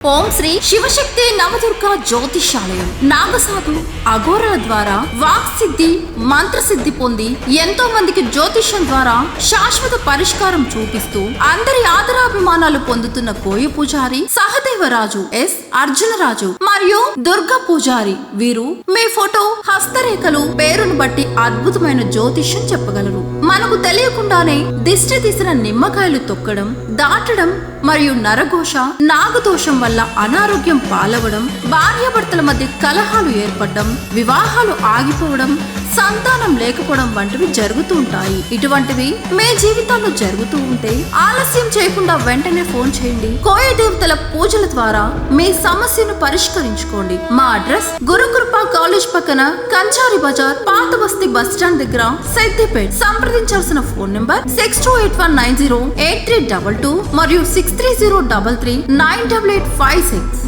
ఓం శ్రీ శివశక్తి నవదుర్గ జ్యోతిషాలయం. నాగసాధు అఘోరల ద్వారా వాక్ సిద్ధి మంత్రసిద్ధి పొంది ఎంతో మందికి జ్యోతిష్యం ద్వారా శాశ్వత పరిష్కారం చూపిస్తూ అందరి ఆదరాభిమానాలు పొందుతున్న కోయ పూజారి సహదేవరాజు ఎస్ అర్జునరాజు మరియు దుర్గా పూజారి వీరు మీ ఫోటో హస్తరేఖలు పేరును బట్టి అద్భుతమైన జ్యోతిష్యం చెప్పగలరు. మనకు తెలియకుండానే దిష్టి తీసిన నిమ్మకాయలు తొక్కడం దాటడం మరియు నరఘోష నాగదోషం వల్ల అనారోగ్యం పాలవడం భార్యాభర్తల మధ్య కలహాలు ఏర్పడడం వివాహాలు ఆగిపోవడం సంతానం లేకపోవడం వంటివి జరుగుతూ ఉంటాయి. ఇటువంటివి మీ జీవితంలో జరుగుతూ ఉంటే ఆలస్యం చేయకుండా వెంటనే ఫోన్ చేయండి. కోయ దేవతల పూజల ద్వారా మీ సమస్యను పరిష్కరించుకోండి. మా అడ్రస్ గురుకృప కాలేజ్ పక్కన కంచారి బజార్ పాత బస్తీ బస్ స్టాండ్ దగ్గర Siddipet సంప్రదించాల్సిన phone number six two eight one nine zero eight three double two మరియు six three zero double three nine double eight five six